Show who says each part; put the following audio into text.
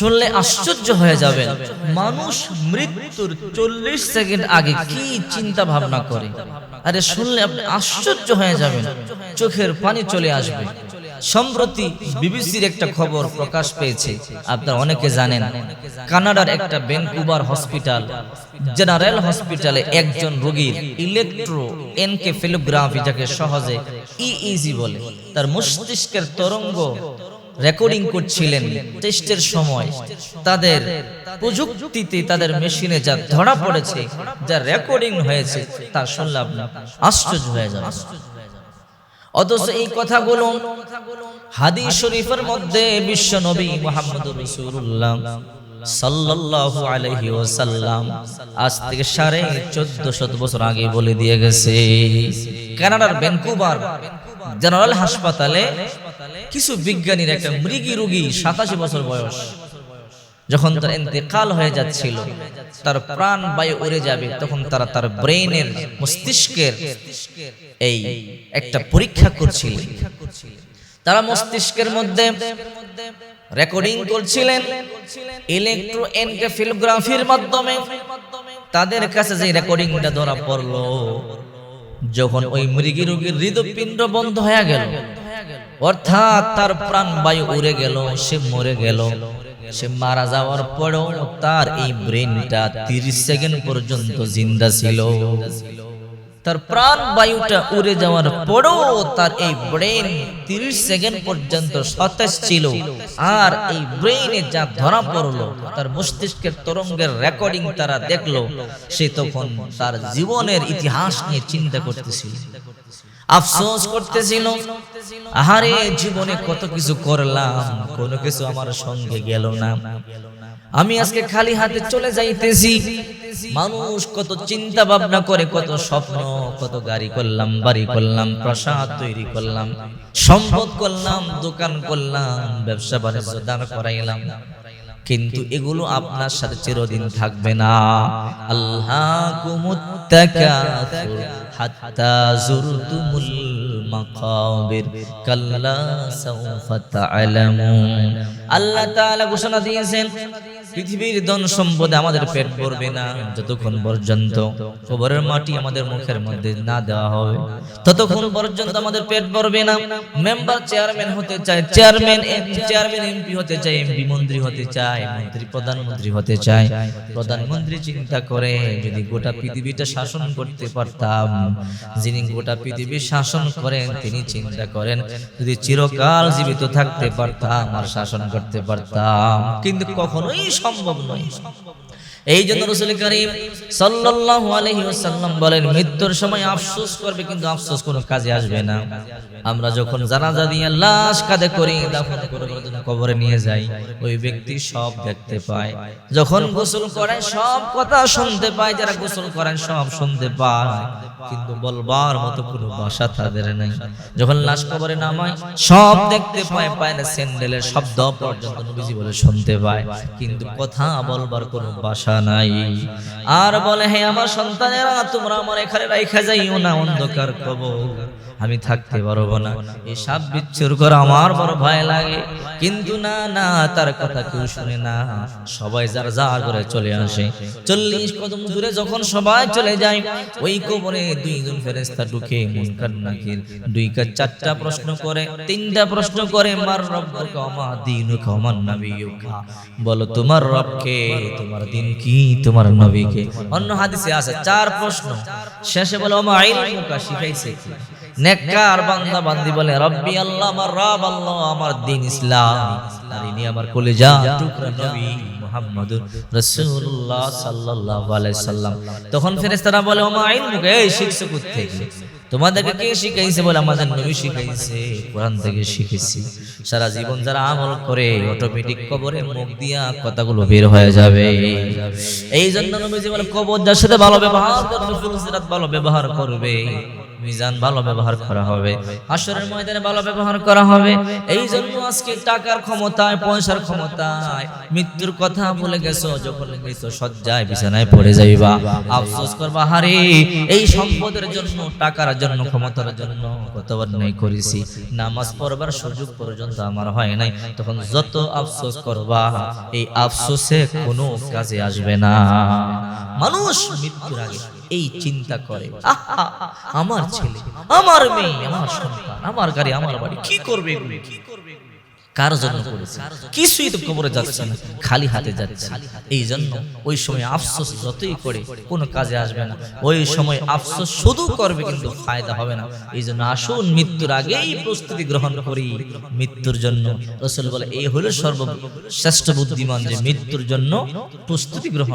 Speaker 1: শুনলে আশ্চর্য হয়ে যাবেন, মানুষ মৃত্যুর চল্লিশ সেকেন্ড আগে কি চিন্তা ভাবনা করে? আরে শুনলে আপনি আশ্চর্য হয়ে যাবেন, চোখের পানি চলে আসবে। সম্প্রতি বিবিসির একটা খবর প্রকাশ পেয়েছে, আপনারা অনেকে জানেন, কানাডার একটা ভ্যানকুভার হসপিটাল, জেনারেল হসপিটালে একজন রোগীর ইলেকট্রো এনকেফেলোগ্রাফি যাকে সহজে ইইজি বলে। তার মস্তিষ্কের তরঙ্গ রেকর্ডিং করছিলেন টেস্টের সময়। তাদের প্রযুক্তিতে তাদের মেশিনে যা ধরা পড়েছে যা রেকর্ডিং হয়েছে তা শুনলে আপনি আশ্চর্য হয়ে যাবে। অথচ এই কথাগুলো হাদিস শরীফের মধ্যে বিশ্ব নবী মোহাম্মদ রাসূলুল্লাহ সাল্লাল্লাহু আলাইহি ওয়াসাল্লাম আজ থেকে সাড়ে চোদ্দ শত বছর আগে বলে দিয়ে গেছে কানাডার ভ্যানকুভার জেনারেল হাসপাতালে কিছু বিজ্ঞানীর একটা মৃগী রোগী সাতাশি বছর বয়স। যখন তার ইন্তেকাল হয়ে যাচ্ছিল, তার প্রাণ বায়ু উড়ে যাবে, তখন তারা তার ব্রেনের মস্তিষ্কের এই একটা পরীক্ষা করছিল। তারা মস্তিষ্কের মধ্যে রেকর্ডিং করছিলেন ইলেকট্রো এনকেফিলোগ্রাফির মাধ্যমে। তাদের কাছে যে রেকর্ডিংটা ধরা পড়ল যখন ওই মৃগী রোগীর হৃদপিণ্ড বন্ধ হয়ে গেল, অর্থাৎ তার প্রাণ বায়ু উড়ে গেল, সে মরে গেল। সে মারা যাওয়ার পরেও তার এই ব্রেনটা তিরিশ সেকেন্ড পর্যন্ত জিন্দা ছিল। তার প্রাণ বায়ুটা উড়ে যাওয়ার পরেও তার এই ব্রেন তিরিশ সেকেন্ড পর্যন্ত সতেজ ছিল। আর এই ব্রেনে যা ধরা পড়ল, তার মস্তিষ্কের তরঙ্গের রেকর্ডিং তারা দেখল, সে তখন তার জীবনের ইতিহাস নিয়ে চিন্তা করতেছিল। আফসোস করতেছিল, আহারে, জীবনে কত কিছু করলাম, কোনো কিছু আমার সঙ্গে গেল না। আমি আজকে খালি হাতে চলে যাইতেছি। মানুষ কত চিন্তা ভাবনা করে, কত স্বপ্ন, কত গাড়ি করলাম, বাড়ি করলাম, প্রসাদ তৈরি করলাম, সম্পদ করলাম, দোকান করলাম, ব্যবসা বাণিজ্য দাঁড় করাইলাম। কিন্তু এগুলো আপনার সাথে চিরদিন থাকবে না। আল্লাহ কাল্লা আল্লাহ ঘোষণা দিয়েছেন পৃথিবীর ধন সম্পদে আমাদের পেট ভরবে না, যতক্ষণ পর্যন্ত কবরের মাটি আমাদের মুখের মধ্যে না দেওয়া হবে, ততক্ষণ পর্যন্ত আমাদের পেট ভরবে না। মেম্বার চেয়ারম্যান হতে চায় চেয়ারম্যান চেয়ারম্যান, এমপি হতে চায়, এমপি মন্ত্রী হতে চায়, মন্ত্রী, প্রধানমন্ত্রী হতে চায়। প্রধানমন্ত্রী চিন্তা করে, যদি গোটা পৃথিবীটা শাসন করতে পারতাম, যিনি গোটা পৃথিবী শাসন করেন, তিনি চিন্তা করেন, যদি চিরকাল জীবিত থাকতে পারতাম, আর শাসন করতে পারতাম। কিন্তু কখনোই সম্ভব নয়। এই জন্য রসুল করিম সাল্লাল্লাহু আলাইহি ওয়াসাল্লাম বলেন, মৃত্যুর সময় আফসোস করবে কিন্তু আফসোস কোনো কাজে আসবে না। আমরা যখন জানাজা দিয়ে লাশ কাঁধে করি, দাফন করে কবরে নিয়ে যাই, ওই ব্যক্তি সব দেখতে পায়। যখন গোসল করে সব কথা শুনতে পায়, যারা গোসল করেন, সব শুনতে পায়। কিন্তু বলবার মতো কোনো ভাষা তাদের নেই। যখন লাশ কবরে নামায়, সব দেখতে পায় পায় না স্যান্ডেলের শব্দ পর্যন্ত বলে শুনতে পায়। কিন্তু কথা বলবার কোনো ভাষা নাই। আর বলে হে আমার সন্তানেরা তোমরা আমার এখানে রাইখা যাইও না অন্ধকার কবর। আমি থাকতে পারব না। এই সাপ বিচ্ছুর করে আমার বড় ভয় লাগে। কিন্তু না না, তার কথা কেউ শুনে না। সবাই যার যা করে চলে আসে। চল্লিশ কদম দূরে যখন সবাই চলে যায়, ওই কবরে দুইজন ফেরেস্তা ঢুকে মুনকার নাকির দুই কাজ চারটা প্রশ্ন করে, তিনটা প্রশ্ন করে, মার রব্বুকা ওমা দীনুকা ওমা নবিয়ুকা বলো, তোমার রবকে তোমার দিন কি, তোমার নবীকে অন্য হাদিসে আছে, চার প্রশ্ন। শেষে বলে ওমা ইলমুকা? শিখাইছে। কি নেককার বান্দা বান্দি বলে, রব্বি আল্লাহ, আমার রব আল্লাহ, আমার দিন ইসলাম। আর ইনি আমার কলেজা, টুকরা নবী মুহাম্মদুর রাসূলুল্লাহ সাল্লাল্লাহু আলাইহি সাল্লাম। তখন ফেরেশতারা বলে, ওমা ইলমুকা, এই শিখছো থেকে তোমাদেরকে কে শিখাইছে বলে আমাদের নবী শিখাইছে? কোরআন থেকে শিখেছি। সারা জীবন যারা আমল করে অটোমেটিক কবরে মুখ দিয়া কথাগুলো বের হয়ে যাবে। এই জন্য নবীজি বলে, কবর যার সাথে ভালো ব্যবহার করবে ফুলসিরাত ভালো ব্যবহার করবে। মিজান ভালো ব্যবহার করা হবে আসরের ময়দানে ভালো ব্যবহার করা হবে। এই জন্য আজকে টাকার ক্ষমতায়, পয়সার ক্ষমতায় মৃত্যুর কথা বলে গেছো, যখন গেছো সজ্জায় বিছানায় পড়ে যাইবা। আফসোস করবা, হারে, এই সম্পদের জন্য, টাকার জন্য, ক্ষমতার জন্য কতবার নাই করেছি। নামাজ পড়বার সুযোগ পর্যন্ত আমার হয় নাই, তখন যত আফসোস করবা, এই আফসোসে কোনো কাজে আসবে না। মানুষ মৃত্যুর আগে এই চিন্তা করে। আমার ছেলে আমার মেয়ে আমার সন্তান আমার গাড়ি আমার বাড়ি কি করবে? এগুলো? কার জন্য করেছে? কিছুই তো কবরে যাচ্ছে না খালি হাতে যাচ্ছে। এই জন্য ওই সময় আফসোস যতই করে কোনো কাজে আসবে না। ওই সময় আফসোস শুধু করবে কিন্তু ফায়দা হবে না। এই জন্য আসুন মৃত্যুর আগেই প্রস্তুতি গ্রহণ করি। মৃত্যুর জন্য রসুল বলে এই হলো সর্বশ্রেষ্ঠ বুদ্ধিমান যে মৃত্যুর জন্য প্রস্তুতি গ্রহণ